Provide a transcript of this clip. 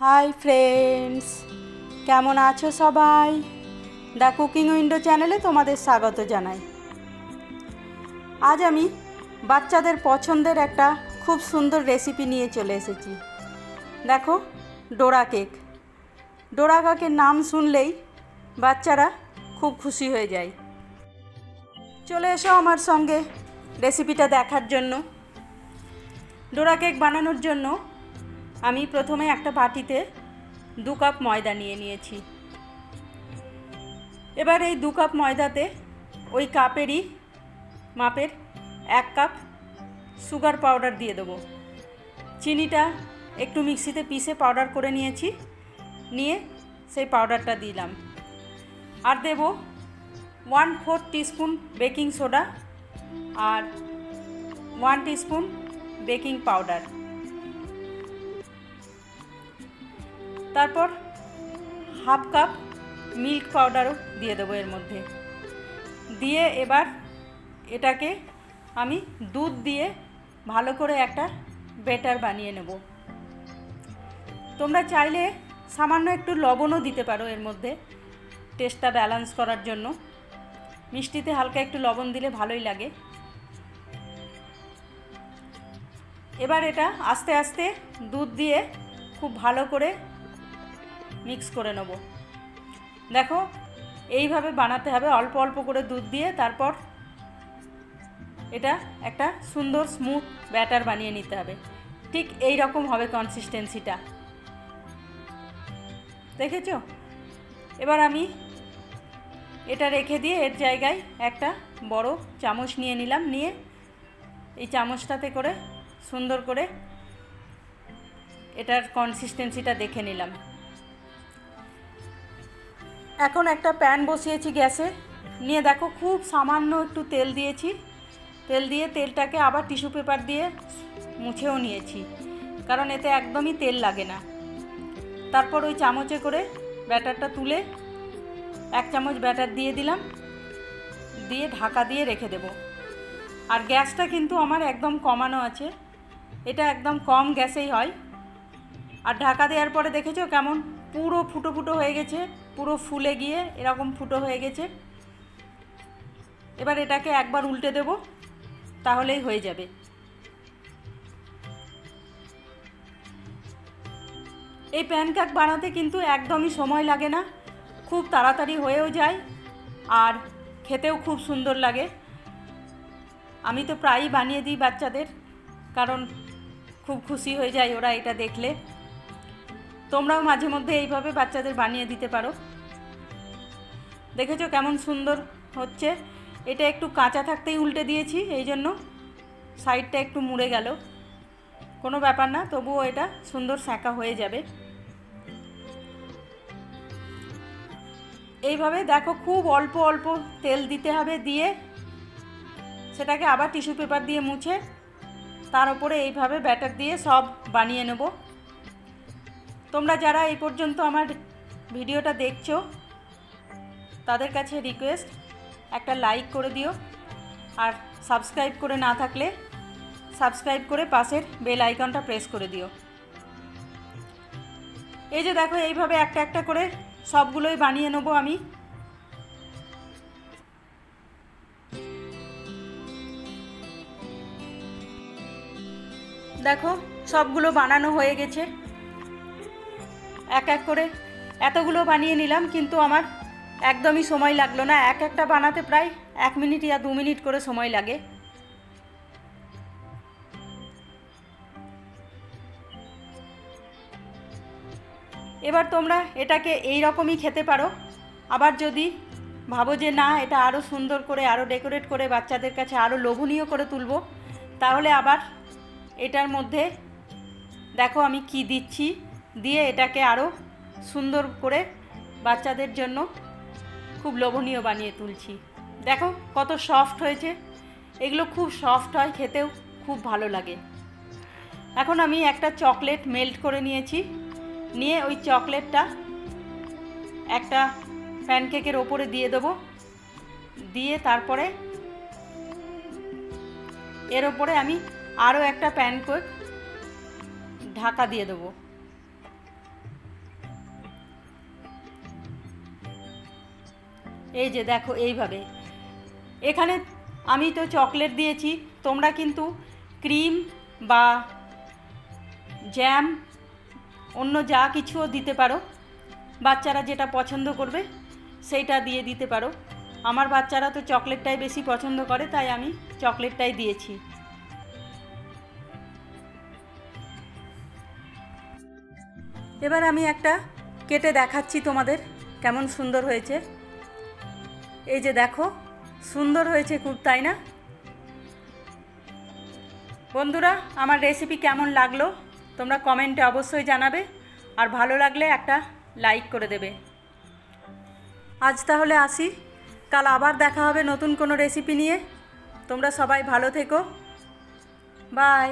Hi friends কেমন আছো সবাই? দ্য কুকিং উইন্ডো চ্যানেলে তোমাদের স্বাগত জানাই। আজ আমি বাচ্চাদের পছন্দের একটা খুব সুন্দর রেসিপি নিয়ে চলে এসেছি। দেখো, ডোরা কেক। ডোরা কেকের নাম শুনলেই বাচ্চারা খুব খুশি হয়ে যায়। চলে এসো আমার সঙ্গে রেসিপিটা দেখার জন্য। ডোরা কেক বানানোর জন্য আমি প্রথমে একটা বাটিতে দু কাপ ময়দা নিয়ে নিয়েছি। এবার এই দু কাপ ময়দাতে ওই কাপেরই মাপের এক কাপ সুগার পাউডার দিয়ে দেবো। চিনিটা একটু মিক্সিতে পিসে পাউডার করে নিয়েছি, নিয়ে সেই পাউডারটা দিলাম। আর দেব one four teaspoon baking soda আর ওয়ান টিস্পুন বেকিং পাউডার। তারপর হাফ কাপ মিল্ক পাউডারও দিয়ে দেবো এর মধ্যে। দিয়ে এবার এটাকে আমি দুধ দিয়ে ভালো করে একটা বেটার বানিয়ে নেব। তোমরা চাইলে সামান্য একটু লবণও দিতে পারো এর মধ্যে টেস্টটা ব্যালেন্স করার জন্য। মিষ্টিতে হালকা একটু লবণ দিলে ভালোই লাগে। এবার এটা আস্তে আস্তে দুধ দিয়ে খুব ভালো করে মিক্স করে নেব। দেখো, এইভাবে বানাতে হবে, অল্প অল্প করে দুধ দিয়ে তারপর এটা একটা সুন্দর স্মুথ ব্যাটার বানিয়ে নিতে হবে। ঠিক এই রকম হবে কনসিস্টেন্সিটা দেখেছ? এবার আমি এটা রেখে দিয়ে এর জায়গায় একটা বড় চামচ নিয়ে নিলাম, নিয়ে এই চামচটাতে করে সুন্দর করে এটার কনসিস্টেন্সিটা দেখে নিলাম। এখন একটা প্যান বসিয়েছি গ্যাসে। নিয়ে দেখো, খুব সামান্য একটু তেল দিয়েছি। তেল দিয়ে তেলটাকে আবার টিস্যু পেপার দিয়ে মুছেও নিয়েছি, কারণ এতে একদমই তেল লাগে না। তারপর ওই চামচে করে ব্যাটারটা তুলে এক চামচ ব্যাটার দিয়ে দিলাম, দিয়ে ঢাকা দিয়ে রেখে দেব। আর গ্যাসটা কিন্তু আমার একদম কমানো আছে, এটা একদম কম গ্যাসেই হয়। আর ঢাকা দেওয়ার পরে দেখেছ কেমন পুরো ফুটো ফুটো হয়ে গেছে পুরো ফুলে গিয়ে এরকম ফুটো হয়ে গেছে। এবার এটাকে একবার উল্টে দেব, তাহলেই হয়ে যাবে। এই প্যানকেক বানাতে কিন্তু একদমই সময় লাগে না, খুব তাড়াতাড়ি হয়েও যায় আর খেতেও খুব সুন্দর লাগে। আমি তো প্রায়ই বানিয়ে দিই বাচ্চাদের, কারণ খুব খুশি হয়ে যায় ওরা এটা দেখলে। তোমরাও মাঝে মধ্যে এইভাবে বাচ্চাদের বানিয়ে দিতে পারো। দেখেছ কেমন সুন্দর হচ্ছে? এটা একটু কাঁচা থাকতেই উল্টে দিয়েছি, এই জন্য সাইডটা একটু মুড়ে গেল। কোনো ব্যাপার না, তবুও এটা সুন্দর সেঁকা হয়ে যাবে। এইভাবে দেখো খুব অল্প অল্প তেল দিতে হবে দিয়ে সেটাকে আবার টিস্যু পেপার দিয়ে মুছে তার উপরে এইভাবে ব্যাটার দিয়ে সব বানিয়ে নেব। তোমরা যারা এই পর্যন্ত আমার ভিডিওটা দেখছ, তাদের কাছে রিকোয়েস্ট একটা লাইক করে দিও। আর সাবস্ক্রাইব করে না থাকলে সাবস্ক্রাইব করে পাশের বেল আইকনটা প্রেস করে দিও। এই যে দেখো, এইভাবে একটা একটা করে সবগুলোই বানিয়ে নেব আমি। দেখো, সবগুলো বানানো হয়ে গেছে। এক এক করে। এতগুলো বানিয়ে নিলাম, কিন্তু আমার একদমই সময় লাগল না। এক একটা বানাতে প্রায় এক মিনিট ইয়া দু মিনিট করে সময় লাগে। এবার তোমরা এটাকে এই রকমই খেতে পারো। আবার যদি ভাবো যে না, এটা আরও সুন্দর করে আরও ডেকোরেট করে বাচ্চাদের কাছে আরও লোভনীয় করে তুলব, তাহলে আবার এটার মধ্যে দেখো আমি কি দিচ্ছি। দিয়ে এটাকে আরও সুন্দর করে বাচ্চাদের জন্য খুব লোভনীয় বানিয়ে তুলছি। দেখো কত সফট হয়েছে। এগুলো খুব সফট হয়, খেতেও খুব ভালো লাগে। এখন আমি একটা চকলেট মেল্ট করে নিয়েছি। নিয়ে ওই চকলেটটা একটা প্যানকেকের ওপরে দিয়ে দেবো। দিয়ে তারপরে এর ওপরে আমি আরও একটা প্যানকেক ঢাকা দিয়ে দেবো। এই যে দেখো, এইভাবে। এখানে আমি তো চকলেট দিয়েছি, তোমরা কিন্তু ক্রিম বা জ্যাম, অন্য যা কিছুও দিতে পারো। বাচ্চারা যেটা পছন্দ করবে, সেইটা দিয়ে দিতে পারো। আমার বাচ্চারা তো চকলেটটাই বেশি পছন্দ করে, তাই আমি চকলেটটাই দিয়েছি। এবার আমি একটা কেটে দেখাচ্ছি তোমাদের, কেমন সুন্দর হয়েছে। এই যে দেখো, সুন্দর হয়েছে খুব, তাই না? বন্ধুরা, আমার রেসিপি কেমন লাগল তোমরা কমেন্টে অবশ্যই জানাবে, আর ভালো লাগলে একটা লাইক করে দেবে। আজ তাহলে আসি, কাল আবার দেখা হবে নতুন কোনো রেসিপি নিয়ে। তোমরা সবাই ভালো থেকো। বাই